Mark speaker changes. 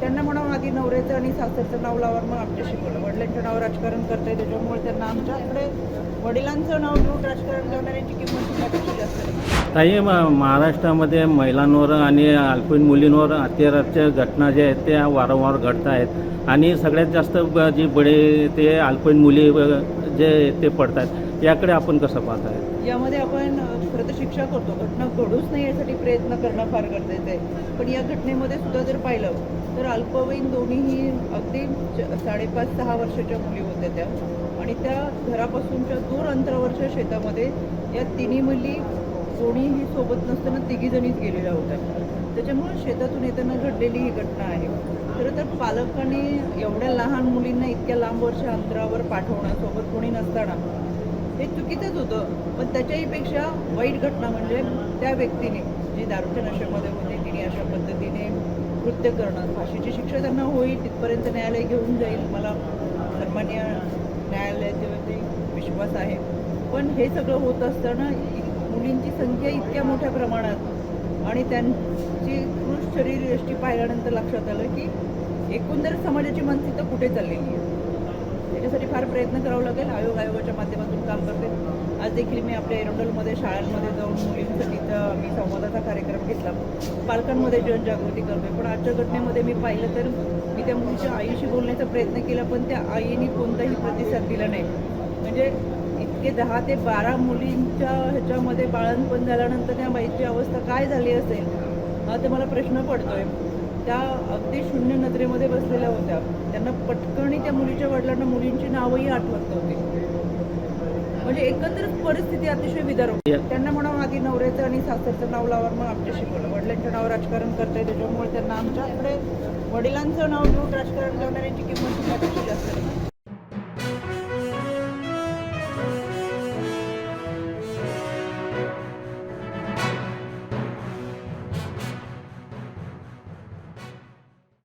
Speaker 1: त्यांना म्हणा आधी नवऱ्याचं आणि सासरचं नाव लावा मग आमच्याशी बोला. वडिलांच्या नाव राजकारण करताय त्याच्यामुळे त्यांना आमच्याकडे वडिलांचं नाव घेऊन राजकारण करणाऱ्यांची किंमत त्यापेक्षा जास्त
Speaker 2: ताई म- महाराष्ट्रामध्ये महिलांवर आणि अल्पवयीन मुलींवर अत्याचाराच्या घटना ज्या आहेत त्या वारंवार घडत आहेत. आणि सगळ्यात जास्त जी बळे ते अल्पवयीन मुली जे ते पडत आहेत याकडे आपण कसं पाहताय?
Speaker 1: यामध्ये आपण खरं तर शिक्षा करतो. घटना घडूच नाही यासाठी प्रयत्न करणं फार गरजेचं आहे. पण या घटनेमध्ये सुद्धा जर पाहिलं तर अल्पवयीन दोन्हीही अगदी च- साडेपाच सहा वर्षाच्या मुली होत्या त्या. आणि त्या घरापासूनच्या दूर अंतरावरच्या शेतामध्ये या तिन्ही मुली कोणीही सोबत नसताना तिघीजणीच गेलेल्या होत्या. त्याच्यामुळे शेतातून येताना घडलेली ही घटना आहे. खरं तर पालकांनी एवढ्या लहान मुलींना इतक्या लांब वर्ष अंतरावर पाठवणं सोबत कोणी नसताना हे चुकीचंच होतं. पण त्याच्याहीपेक्षा वाईट घटना म्हणजे त्या व्यक्तीने जी दारूच्या नशेमध्ये होते तिने अशा पद्धतीने कृत्य करणं फाशीची शिक्षा त्यांना होईल तिथपर्यंत न्यायालय घेऊन जाईल. मला सन्मान्य न्यायालयाच्यावरती विश्वास आहे. पण हे सगळं होत असताना मुलींची संख्या इतक्या मोठ्या प्रमाणात आणि त्यांची कृष शरीरयष्टी पाहिल्यानंतर लक्षात आलं की एकंदर समाजाची मानसिकता कुठे चाललेली आहे? त्याच्यासाठी फार प्रयत्न करावा लागेल. आयोग आयोगाच्या माध्यमातून काम करते आज देखील मी आपल्या एरोडलमध्ये शाळांमध्ये जाऊन संवादाचा कार्यक्रम घेतला. पालकांमध्ये जनजागृती करतोय. पण आजच्या घटनेमध्ये मी पाहिलं तर मी त्या मुलीच्या आईशी बोलण्याचा प्रयत्न केला पण त्या आईने कोणताही प्रतिसाद दिला नाही. म्हणजे इतके दहा ते बारा मुलींच्या ह्याच्यामध्ये बाळणपण झाल्यानंतर त्या बाईची अवस्था काय झाली असेल हा ते मला प्रश्न पडतोय. त्या अगदी शून्य नजरेमध्ये बसलेल्या होत्या. त्यांना पटकन त्या मुलीच्या वडिलांना मुलींची नावही आठवत नव्हती. म्हणजे एकंदर परिस्थिती अतिशय विदर्भ त्यांना म्हणावं आधी नवऱ्याचं आणि सासरचं नाव लावा मग आमच्याशी बोला. वडिलांचं नाव राजकारण करताय त्याच्यामुळे त्यांना आमच्याकडे वडिलांचं नाव घेऊन राजकारण करणाऱ्यांची किंमत